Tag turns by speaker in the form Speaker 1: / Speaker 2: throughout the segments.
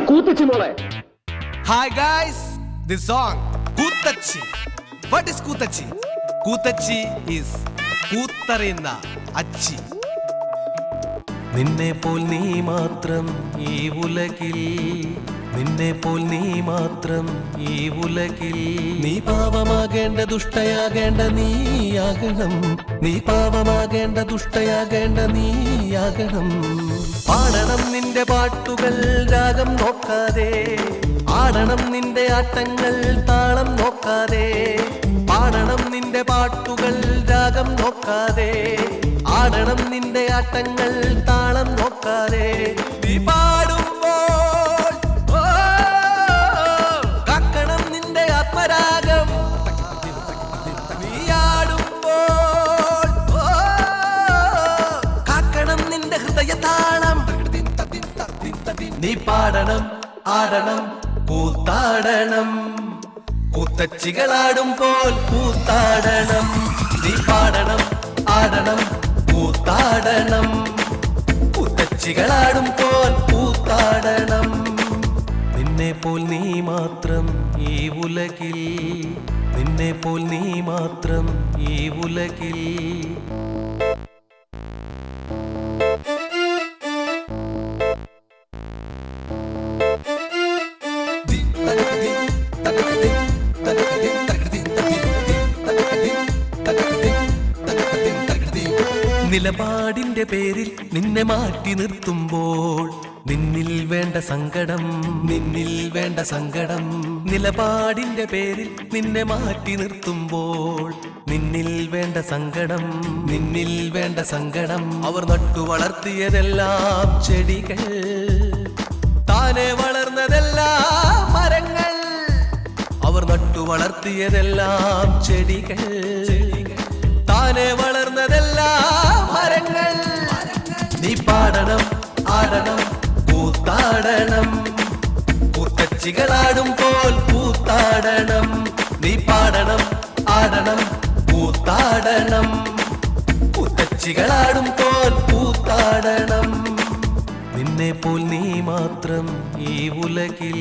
Speaker 1: കൂത്തിച്ചു മോളെ
Speaker 2: Hi guys, this song കൂത്തച്ചി. What is കൂത്തച്ചി? കൂത്തച്ചി ഈസ് കൂത്തറിയുന്ന അച്ചി.
Speaker 3: നിന്നെ പോൽ നീ മാത്രം ഈ ഉലകിൽ നിന്നെ പോൽ നീ മാത്രം ഈ ഉലകിൽ. നീ പാപമാകേണ്ട ദുഷ്ടയാകേണ്ട നീയാകണം നീ പാപമാകേണ്ട ദുഷ്ടയാകേണ്ട നീയാകണം പാടണം നിന്റെ പാട്ടുകൾ രാഗം നോക്കാതെ. ആടണം നിന്റെ ആട്ടങ്ങൾ താളം നോക്കാതെ. പാടണം നിന്റെ പാട്ടുകൾ രാഗം നോക്കാതെ. ആടണം നിന്റെ ആട്ടങ്ങൾ താളം നോക്കാതെ. നീ നീ പാടണം ആടണം കൂത്താടണം. കൂത്തച്ചികളാടും പോൽ കൂത്താടണം. നീ പാടണം ആടണം കൂത്താടണം. കൂത്തച്ചികളാടും പോൽ കൂത്താടണം. നിന്നെ പോൽ നീ മാത്രം ഈ ഉലകിൽ. നിന്നെ പോൽ നീ മാത്രം ഈ ഉലകിൽ. നിലപാടിന്റെ പേരിൽ നിന്നെ മാറ്റി നിർത്തുമ്പോൾ നിന്നിൽ വേണ്ട സങ്കടം നിന്നിൽ വേണ്ട സങ്കടം. നിലപാടിന്റെ പേരിൽ നിന്നെ മാറ്റി നിർത്തുമ്പോൾ നിന്നിൽ വേണ്ട സങ്കടം നിന്നിൽ വേണ്ട സങ്കടം. അവർ നട്ടു വളർത്തിയതെല്ലാം ചെടികൾ താനെ വളർന്നതെല്ലാം മരങ്ങൾ. അവർ നട്ടു വളർത്തിയതെല്ലാം ചെടികൾ താനെ വളർന്നതെല്ലാം നീ പാടണം ആടണം കൂത്താടണം. കൂത്തച്ചികളാടും പോൽ കൂത്താടണം. നീ പാടണം ആടണം കൂത്താടണം. കൂത്തച്ചികളാടും പോൽ കൂത്താടണം. നിന്നെ പോൽ നീ മാത്രം ഈ ഉലകിൽ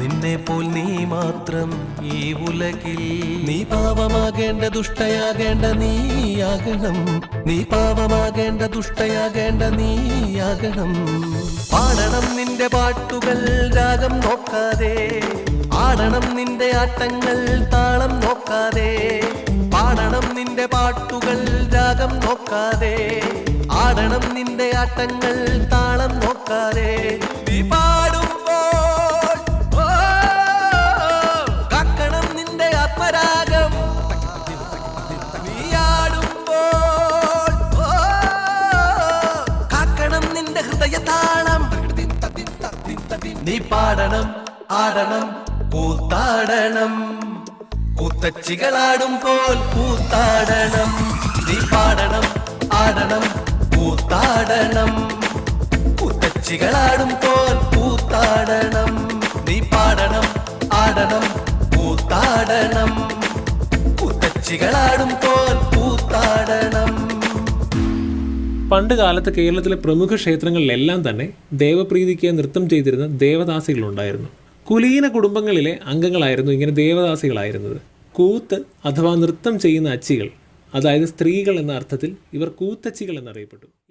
Speaker 3: നിന്നെ പോൽ നീ മാത്രം ഈ ഉലകിൽ. നീ പാവമാകേണ്ട ദുഷ്ടയാകേണ്ട നീയാകണം നീ പാവമാകേണ്ട ദുഷ്ടയാകേണ്ട നീയാകണം പാടണം നിന്റെ പാട്ടുകൾ രാഗം നോക്കാതെ. ആടണം നിന്റെ ആട്ടങ്ങൾ താളം നോക്കാതെ. പാടണം നിന്റെ പാട്ടുകൾ രാഗം നോക്കാതെ. ആടണം നിന്റെ ആട്ടങ്ങൾ താളം നോക്കാതെ. നീ നീ പാടണം ആടണം കൂത്താടണം. കൂത്തച്ചികളാടും പോൽ കൂത്താടണം. നീ പാടണം ആടണം കൂത്താടണം. കൂത്തച്ചികളാടും പോൽ കൂത്താടണം. നീ പാടണം ആടണം കൂത്താടണം. കൂത്തച്ചികളാടും
Speaker 4: പണ്ട് കാലത്ത് കേരളത്തിലെ പ്രമുഖ ക്ഷേത്രങ്ങളിലെല്ലാം തന്നെ ദേവപ്രീതിക്ക് നൃത്തം ചെയ്തിരുന്ന ദേവദാസികളുണ്ടായിരുന്നു. കുലീന കുടുംബങ്ങളിലെ അംഗങ്ങളായിരുന്നു ഇങ്ങനെ ദേവദാസികളായിരുന്നത്. കൂത്ത് അഥവാ നൃത്തം ചെയ്യുന്ന അച്ചികൾ അതായത് സ്ത്രീകൾ എന്ന അർത്ഥത്തിൽ ഇവർ കൂത്തച്ചികൾ എന്നറിയപ്പെട്ടു.